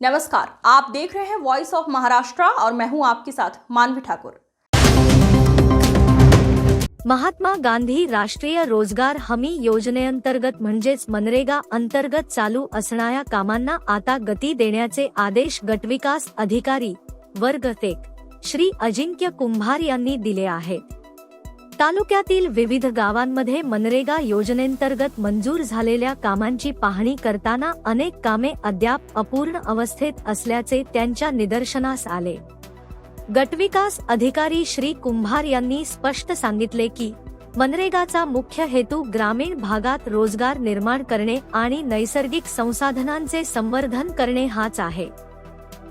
नमस्कार, आप देख रहे हैं वॉइस ऑफ़ महाराष्ट्र और मैं हूँ आपके साथ मानवी ठाकुर। महात्मा गांधी राष्ट्रीय रोज़गार हमी योजनेअंतर्गत म्हणजेच मनरेगा अंतर्गत चालू असणाऱ्या कामांना आता गती देण्याचे आदेश गटविकास अधिकारी वर्ग श्री अजिंक्य कुंभार यांनी दिले आहेत. तालुक्यातील विविध गावांमध्ये मनरेगा योजनेंतर्गत मंजूर झालेल्या कामांची पाहणी करताना अनेक कामे अद्याप अपूर्ण अवस्थेत असल्याचे त्यांच्या निदर्शनास आले. गटविकास अधिकारी श्री कुंभार यांनी स्पष्ट सांगितले की मनरेगाचा मुख्य हेतू ग्रामीण भागात रोजगार निर्माण करणे आणि नैसर्गिक संसाधनांचे संवर्धन करणे हाच आहे.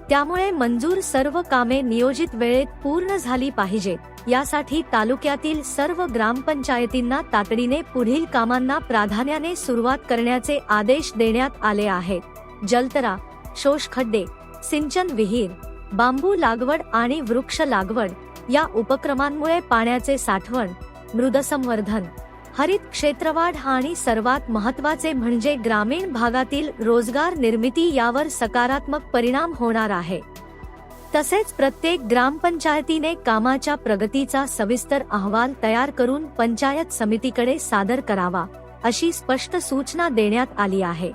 त्यामुळे मंजूर सर्व कामे नियोजित वेळेत पूर्ण झाली पाहिजेत यासाठी तालुक्यातील सर्व ग्रामपंचायतींना तातडीने पुढील कामांना प्राधान्याने सुरुवात करण्याचे आदेश देण्यात आले आहेत. जलतरा शोषखड्डे सिंचन विहीर बांबू लागवड आणि वृक्ष लागवड या उपक्रमांमुळे पाण्याचे साठवण मृदसंवर्धन हरित क्षेत्रवाढ आणि सर्वात महत्त्वाचे म्हणजे ग्रामीण भागातील रोजगार निर्मिती यावर सकारात्मक परिणाम होणार आहे. तसेच प्रत्येक ग्रामपंचायतीने कामाच्या प्रगतीचा सविस्तर अहवाल तयार करून पंचायत समितीकडे सादर करावा अशी स्पष्ट सूचना देण्यात आली आहे.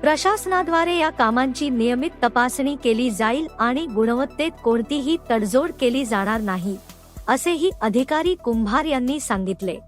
प्रशासनाद्वारे या कामांची नियमित तपासणी केली जाईल आणि गुणवत्तेत कोणतीही तडजोड केली जाणार नाही असेही अधिकारी कुंभार यांनी सांगितले.